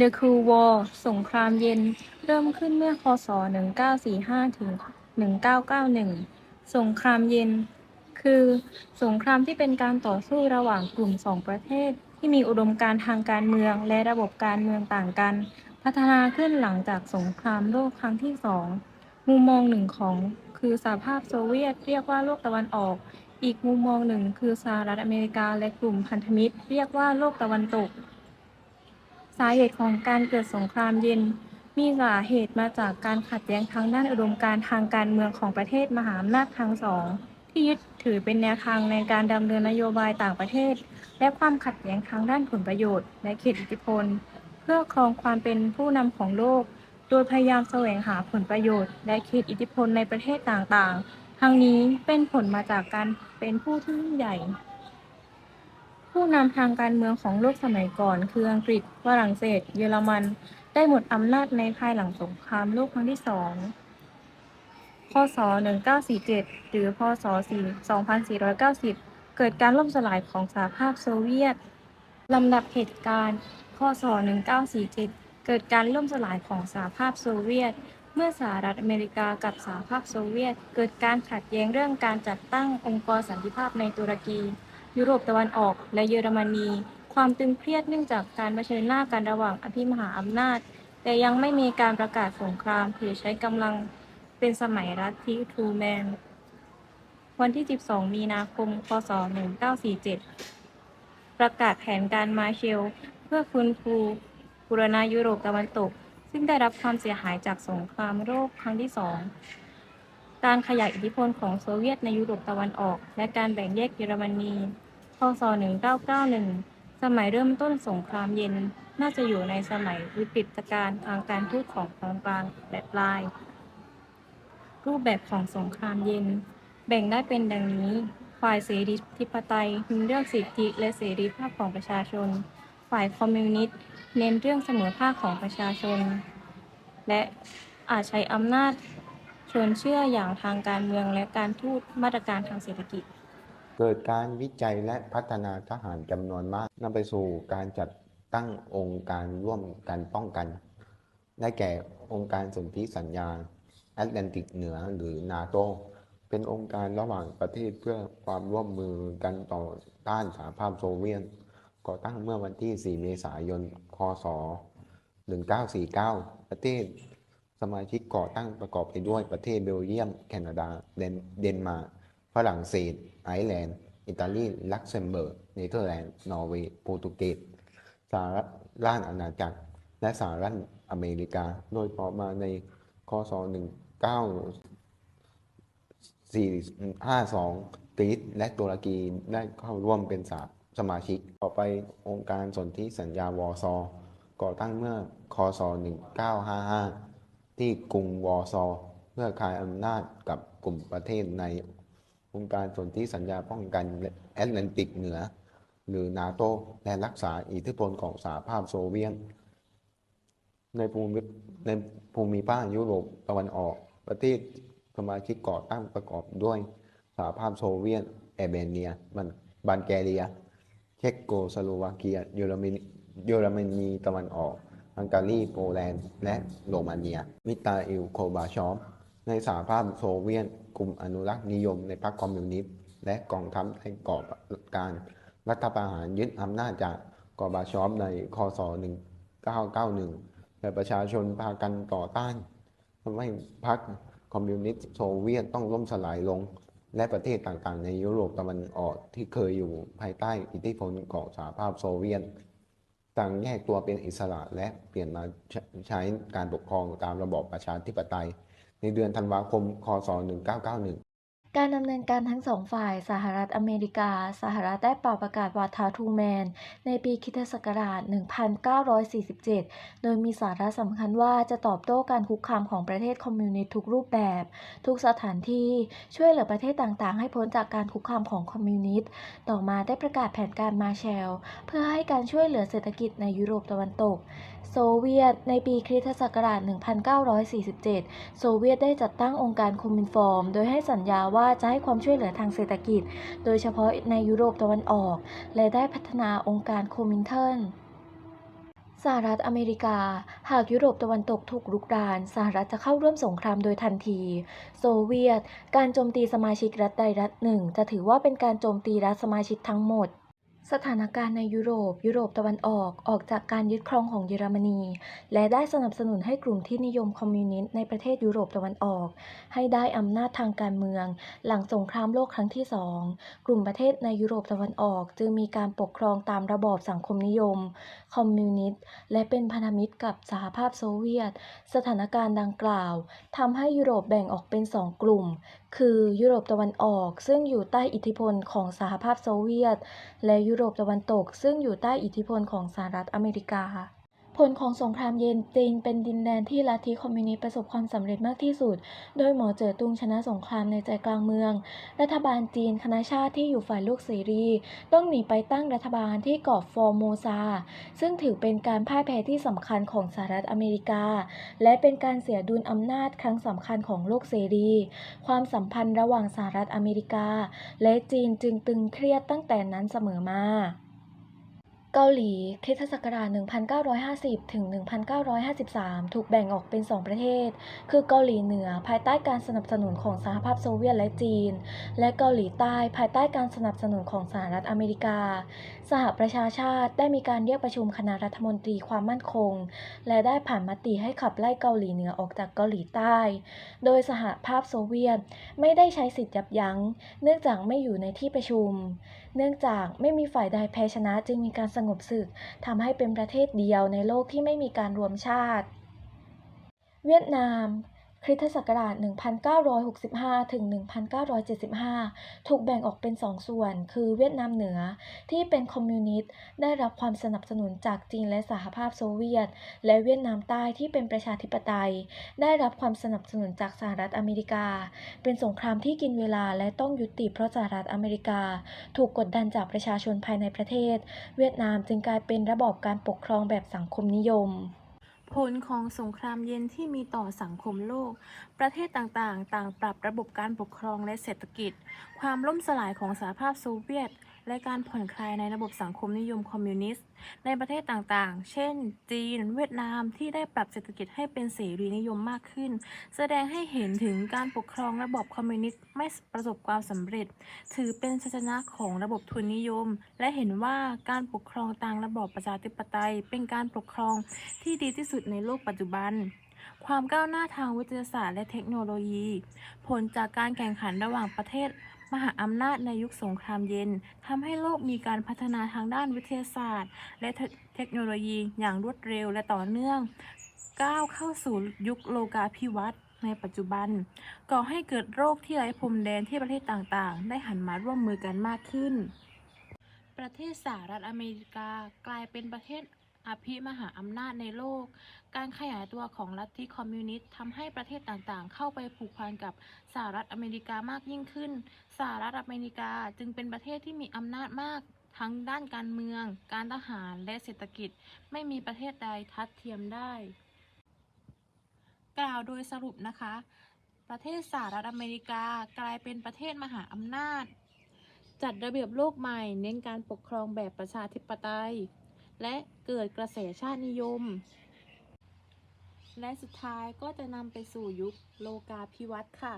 The Cold War สงครามเย็น เริ่มขึ้นเมื่อค.ศ.1945 ถึง 1991 สงครามเย็น คือสงครามที่เป็นการต่อสู้ระหว่างกลุ่มสองประเทศ ที่มีอุดมการณ์ทางการเมืองและระบบการเมืองต่างกัน พัฒนาขึ้นหลังจากสงครามโลกครั้งที่สองมุมมองหนึ่งของคือสหภาพโซเวียตเรียกว่าโลกตะวันออก อีกมุมมองหนึ่งคือสหรัฐอเมริกาและกลุ่มพันธมิตร เรียกว่าโลกตะวันตกาเหตุของการเกิดสงครามเย็น มีสาเหตุมาจากการขัดแย้งทางด้านอุดมการทางการเมืองของประเทศมหาอำนาจทั้งสอง ที่ยึดถือเป็นแนวทางในการดำเนินนโยบายต่างประเทศ และความขัดแย้งทางด้านผลประโยชน์ และเขตอิทธิพล เพื่อครองความเป็นผู้นำของโลก โดยพยายามแสวงหาผลประโยชน์ และเขตอิทธิพลในประเทศต่างๆ ทั้งนี้เป็นผลมาจากการเป็นผู้ที่ยิ่งใหญ่ ผู้นำทางการเมืองของโลกสมัยก่อน คืออังกฤษฝรั่งเศส เยอรมัน ได้หมดอำนาจในภายหลังสงครามโลกครั้งที่สองพศ 1947 หรือ พศ 2490 เกิดการล่มสลายของสหภาพโซเวียต ลำดับเหตุการณ์ พศ 1947 เกิดการล่มสลายของสหภาพโซเวียต เมื่อสหรัฐอเมริกากับสหภาพโซเวียต เกิดการขัดแย้งเรื่องการจัดตั้งองค์กรสันติภาพในตุรกี ยุโรปตะวันออกและเยอรมนี ความตึงเครียดเนื่องจากการเผชิญหน้ากันระหว่างอภิมหาอำนาจ แต่ยังไม่มีการประกาศสงครามหรือใช้กำลังเป็นสมัยรัฐทิทรูแมน วันที่ 12 มีนาคม พศ 1947 ประกาศแผนการมาเชล เพื่อฟื้นฟูบูรณายุโรปตะวันตก ซึ่งได้รับความเสียหายจากสงครามโลกครั้งที่สองการขยายอิทธิพลของโซเวียตในยุโรปตะวันออก และการแบ่งแยกเยอรมนี ศ 1991 สมัยเริ่มต้นสงครามเย็น น่าจะอยู่ในสมัยวิกฤตการณ์ทางการทูตของตอนกลางและปลาย รูปแบบของสงครามเย็น แบ่งได้เป็นดังนี้ ฝ่ายเสรีธิปไตยเน้นเรื่องสิทธิและเสรีภาพของประชาชน ฝ่ายคอมมิวนิสต์เน้นเรื่องเสมอภาคของประชาชน และอาจใช้อำนาจชวนเชื่ออย่างทางการเมืองและการทูตมาตรการทางเศรษฐกิจ เกิดการวิจัยและพัฒนาทหารจำนวนมากนำไปสู่การจัดตั้งองค์การร่วมกันป้องกัน ได้แก่องค์การสนธิสัญญาแอตแลนติกเหนือหรือนาโตเป็นองค์การระหว่างประเทศเพื่อความร่วมมือกันต่อต้านสหภาพโซเวียตก่อตั้งเมื่อวันที่ 4 เมษายน คศ 1949 ประเทศ สมาชิกก่อตั้งประกอบไปด้วยประเทศเบลเยียม แคนาดา เดนเดนมาร์ก ฝรั่งเศส ไอร์แลนด์ อิตาลี ลักเซมเบิร์ก เนเธอร์แลนด์ นอร์เวย์ โปรตุเกส สหรัฐราชอาณาจักร และสหรัฐอเมริกา โดยต่อมาในคศ1952กรีซและตุรกีได้เข้าร่วมเป็นสาสมาชิก ต่อไปองค์การสนธิสัญญาวอร์ซอก่อตั้งเมื่อคศ1955 ที่กรุงวอร์ซอเพื่อคลายอำนาจกับกลุ่มประเทศใน องค์การสนธิสัญญาป้องกันแอตแลนติกเหนือ หรือนาโตและรักษาอิทธิพลของสหภาพโซเวียตในภูมิในภูมิภาคยุโรปตะวันออก ประเทศสมาชิกก่อตั้งประกอบด้วยสหภาพโซเวียตแอร์เมเนียมันบัลแกเรีย เช็กโกสโลวาเกียเยอรมนีเยอรมนีตะวันออกฮังการีโปแลนด์ และโรมาเนีย มิตาอิลโคบาชอฟในสหภาพโซเวียต กลุ่มอนุรักษ์นิยมในพรรคคอมมิวนิสต์และกองทัพได้ก่อการรัฐประหารยึดอำนาจจากกอบาชอฟในคศ 1991และประชาชนพากันต่อต้านทำให้พรรคคอมมิวนิสต์โซเวียตต้องล่มสลายลง และประเทศต่างๆ ในยุโรปตะวันออกที่เคยอยู่ภายใต้อิทธิพลของสหภาพโซเวียตต่างแยกตัวเป็นอิสระและเปลี่ยนมาใช้การปกครองตามระบอบประชาธิปไตย ในเดือนธันวาคม คศ 1991 การดำเนินการทั้งสองฝ่ายสหรัฐอเมริกา สหรัฐได้เป่าประกาศวาทาทูแมน ในปีคริสตศักราช 1947 โดยมีสาระสำคัญว่าจะตอบโต้การคุกคามของประเทศคอมมิวนิสต์ทุกรูปแบบ ทุกสถานที่ ช่วยเหลือประเทศต่างๆ ให้พ้นจากการคุกคามของคอมมิวนิสต์ ต่อมาได้ประกาศแผนการมาแชล เพื่อให้การช่วยเหลือเศรษฐกิจในยุโรปตะวันตกโซเวียต ในปีคริสตศักราช 1947 โซเวียตได้จัดตั้งองค์การโคมินฟอร์ม โดยให้สัญญาว่าจะให้ความช่วยเหลือทางเศรษฐกิจ โดยเฉพาะในยุโรปตะวันออก และได้พัฒนาองค์การโคมินเทิลสหรัฐอเมริกา หากยุโรปตะวันตกถูกรุกราน สหรัฐจะเข้าร่วมสงครามโดยทันที โซเวียต การโจมตีสมาชิกรัฐใดรัฐหนึ่ง จะถือว่าเป็นการโจมตีรัฐสมาชิกทั้งหมด สถานการณ์ในยุโรป ยุโรปตะวันออก ออกจากการยึดครองของเยอรมนี และได้สนับสนุนให้กลุ่มที่นิยมคอมมิวนิสต์ในประเทศยุโรปตะวันออก ให้ได้อำนาจทางการเมือง หลังสงครามโลกครั้งที่สอง กลุ่มประเทศในยุโรปตะวันออก จึงมีการปกครองตามระบอบสังคมนิยม คอมมิวนิสต์ และเป็นพันธมิตรกับสหภาพโซเวียต สถานการณ์ดังกล่าวทำให้ยุโรปแบ่งออกเป็นสองกลุ่ม คือยุโรปตะวันออก ซึ่งอยู่ใต้อิทธิพลของสหภาพโซเวียต และยุโรปตะวันตก ซึ่งอยู่ใต้อิทธิพลของสหรัฐอเมริกา ผลของสงครามเย็นจีนเป็นดินแดนที่ลัทธิคอมมิวนิสต์ประสบความสำเร็จมากที่สุด โดยหมอเจ๋อตุงชนะสงครามในใจกลางเมือง รัฐบาลจีนคณะชาติที่อยู่ฝ่ายลูกเสรี ต้องหนีไปตั้งรัฐบาลที่เกาะฟอร์โมซา ซึ่งถือเป็นการพ่ายแพ้ที่สำคัญของสหรัฐอเมริกา และเป็นการเสียดุลอำนาจครั้งสำคัญของโลกเสรี ความสัมพันธ์ระหว่างสหรัฐอเมริกา และจีนจึงตึงเครียดตั้งแต่นั้นเสมอมา เกาหลีคริสตศักราช 1950 ถึง 1953 ถูกแบ่งออกเป็น 2 ประเทศ คือเกาหลีเหนือภายใต้การสนับสนุนของสหภาพโซเวียตและจีน และเกาหลีใต้ภายใต้การสนับสนุนของสหรัฐอเมริกา สหประชาชาติได้มีการเรียกประชุมคณะรัฐมนตรีความมั่นคง และได้ผ่านมติให้ขับไล่เกาหลีเหนือออกจากเกาหลีใต้ โดยสหภาพโซเวียตไม่ได้ใช้สิทธิ์ยับยั้ง เนื่องจากไม่อยู่ในที่ประชุม เนื่องจากไม่มีฝ่ายใดแพ้ชนะจึงมีการงบศึกทำให้เป็นประเทศเดียวในโลกที่ไม่มีการรวมชาติ เวียดนาม คริสตศักราช 1965 ถึง 1975 ถูกแบ่งออกเป็นสองส่วน คือเวียดนามเหนือที่เป็นคอมมิวนิสต์ได้รับความสนับสนุนจากจีนและสหภาพโซเวียต และเวียดนามใต้ที่เป็นประชาธิปไตย ได้รับความสนับสนุนจากสหรัฐอเมริกา เป็นสงครามที่กินเวลาและต้องยุติเพราะสหรัฐอเมริกา ถูกกดดันจากประชาชนภายในประเทศ เวียดนามจึงกลายเป็นระบอบการปกครองแบบสังคมนิยม ผลของสงครามเย็นที่มีต่อสังคมโลก ประเทศต่างๆ ต่างปรับระบบการปกครองและเศรษฐกิจ ความล่มสลายของสหภาพโซเวียต และการผ่อนคลายในระบบสังคมนิยมคอมมิวนิสต์ ในประเทศต่างๆ เช่น จีน เวียดนามที่ได้ปรับเศรษฐกิจให้เป็นเสรีนิยมมากขึ้น แสดงให้เห็นถึงการปกครองระบบคอมมิวนิสต์ไม่ประสบความสำเร็จ ถือเป็นชัยชนะของระบบทุนนิยม และเห็นว่าการปกครองตามระบอบประชาธิปไตย เป็นการปกครองที่ดีที่สุดในโลกปัจจุบันความก้าวหน้าทางวิทยาศาสตร์และเทคโนโลยี ผลจากการแข่งขันระหว่างประเทศ มหาอำนาจในยุคสงครามเย็นทำให้โลกมีการพัฒนาทางด้านวิทยาศาสตร์ และเทคโนโลยีอย่างรวดเร็วและต่อเนื่อง ก้าวเข้าสู่ยุคโลกาภิวัตน์ในปัจจุบัน ก่อให้เกิดโรคที่ไร้พรมแดนที่ประเทศต่างๆ ได้หันมาร่วมมือกันมากขึ้น ประเทศสหรัฐอเมริกากลายเป็นประเทศ อภิมหาอำนาจในโลก การขยายตัวของลัทธิคอมมิวนิสต์ทำให้ประเทศต่างๆ เข้าไปผูกพันกับสหรัฐอเมริกามากยิ่งขึ้น สหรัฐอเมริกาจึงเป็นประเทศที่มีอำนาจมาก ทั้งด้านการเมือง การทหารและเศรษฐกิจ ไม่มีประเทศใดทัดเทียมได้ กล่าวโดยสรุปนะคะ ประเทศสหรัฐอเมริกากลายเป็นประเทศมหาอำนาจ จัดระเบียบโลกใหม่ เน้นการปกครองแบบประชาธิปไตย และเกิดกระแสชาตินิยม และสุดท้ายก็จะนำไปสู่ยุคโลกาภิวัตน์ค่ะ